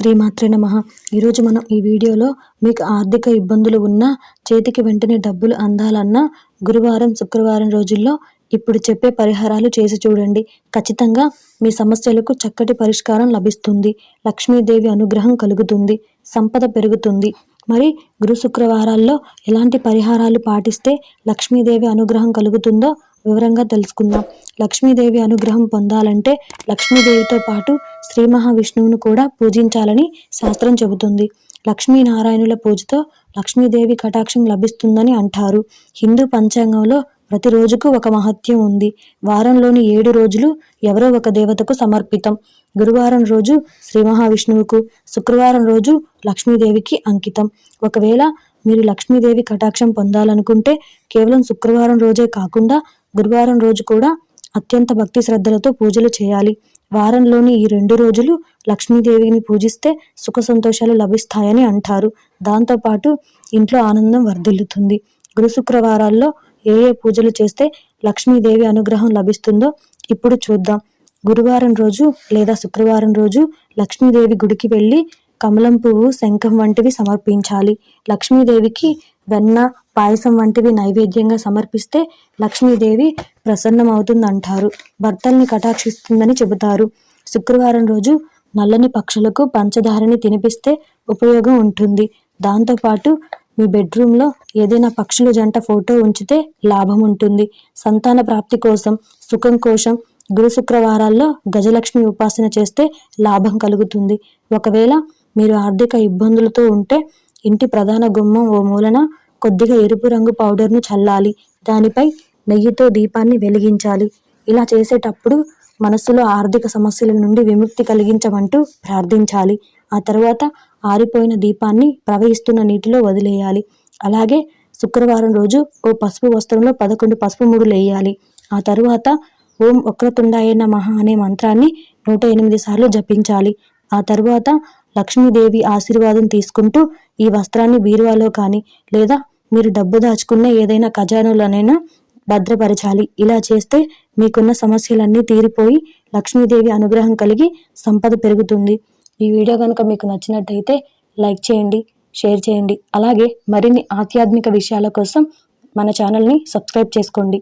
శ్రీమాత్రే నమ. ఈరోజు మనం ఈ వీడియోలో మీకు ఆర్థిక ఇబ్బందులు ఉన్నా చేతికి వెంటనే డబ్బులు అందాలన్నా గురువారం శుక్రవారం రోజుల్లో ఇప్పుడు చెప్పే పరిహారాలు చేసి చూడండి. ఖచ్చితంగా మీ సమస్యలకు చక్కటి పరిష్కారం లభిస్తుంది. లక్ష్మీదేవి అనుగ్రహం కలుగుతుంది. సంపద పెరుగుతుంది. మరి గురు శుక్రవారాల్లో ఎలాంటి పరిహారాలు పాటిస్తే లక్ష్మీదేవి అనుగ్రహం కలుగుతుందో వివరంగా తెలుసుకుందాం. లక్ష్మీదేవి అనుగ్రహం పొందాలంటే లక్ష్మీదేవితో పాటు శ్రీ మహావిష్ణువును కూడా పూజించాలని శాస్త్రం చెబుతుంది. లక్ష్మీనారాయణుల పూజతో లక్ష్మీదేవి కటాక్షం లభిస్తుందని అంటారు. హిందూ పంచాంగంలో ప్రతి రోజుకు ఒక మహత్యం ఉంది. వారంలోని ఏడు రోజులు ఎవరో ఒక దేవతకు సమర్పితం. గురువారం రోజు శ్రీ మహావిష్ణువుకు శుక్రవారం రోజు లక్ష్మీదేవికి అంకితం. ఒకవేళ మీరు లక్ష్మీదేవి కటాక్షం పొందాలనుకుంటే కేవలం శుక్రవారం రోజే కాకుండా గురువారం రోజు కూడా అత్యంత భక్తి శ్రద్ధలతో పూజలు చేయాలి. వారంలోని ఈ రెండు రోజులు లక్ష్మీదేవిని పూజిస్తే సుఖ సంతోషాలు లభిస్తాయని అంటారు. దాంతోపాటు ఇంట్లో ఆనందం వర్ధిల్లుతుంది. గురు శుక్రవారాల్లో ఏ ఏ పూజలు చేస్తే లక్ష్మీదేవి అనుగ్రహం లభిస్తుందో ఇప్పుడు చూద్దాం. గురువారం రోజు లేదా శుక్రవారం రోజు లక్ష్మీదేవి గుడికి వెళ్ళి కమలం పువ్వు శంఖం వంటివి సమర్పించాలి. లక్ష్మీదేవికి వెన్న పాయసం వంటివి నైవేద్యంగా సమర్పిస్తే లక్ష్మీదేవి ప్రసన్నమవుతుందంటారు. భర్తల్ని కటాక్షిస్తుందని చెబుతారు. శుక్రవారం రోజు నల్లని పక్షులకు పంచదారని తినిపిస్తే ఉపయోగం ఉంటుంది. దాంతోపాటు మీ బెడ్రూమ్లో ఏదైనా పక్షుల జంట ఫోటో ఉంచితే లాభం ఉంటుంది. సంతాన ప్రాప్తి కోసం సుఖం కోసం గురు శుక్రవారాల్లో గజలక్ష్మి ఉపాసన చేస్తే లాభం కలుగుతుంది. ఒకవేళ మీరు ఆర్థిక ఇబ్బందులతో ఉంటే ఇంటి ప్రధాన గుమ్మం ఓ మూలన కొద్దిగా ఎరుపు రంగు పౌడర్ను చల్లాలి. దానిపై నెయ్యితో దీపాన్ని వెలిగించాలి. ఇలా చేసేటప్పుడు మనస్సులో ఆర్థిక సమస్యల నుండి విముక్తి కలిగించమంటూ ప్రార్థించాలి. ఆ తర్వాత ఆరిపోయిన దీపాన్ని ప్రవహిస్తున్న నీటిలో వదిలేయాలి. అలాగే శుక్రవారం రోజు ఓ పసుపు వస్త్రంలో పదకొండు పసుపు ముడులు వేయాలి ఆ తరువాత ఓం వక్రతుండాయన మహా అనే మంత్రాన్ని నూట ఎనిమిది సార్లు జపించాలి. ఆ తరువాత లక్ష్మీదేవి ఆశీర్వాదం తీసుకుంటూ ఈ వస్త్రాన్ని బీరువాలో కానీ లేదా మీరు డబ్బు దాచుకున్న ఏదైనా ఖజానాలోనైనా భద్రపరచాలి. ఇలా చేస్తే మీకున్న సమస్యలన్నీ తీరిపోయి లక్ష్మీదేవి అనుగ్రహం కలిగి సంపద పెరుగుతుంది. ఈ వీడియో కనుక మీకు నచ్చినట్టయితే లైక్ చేయండి షేర్ చేయండి. అలాగే మరిన్ని ఆధ్యాత్మిక విషయాల కోసం మన ఛానల్ని సబ్స్క్రైబ్ చేసుకోండి.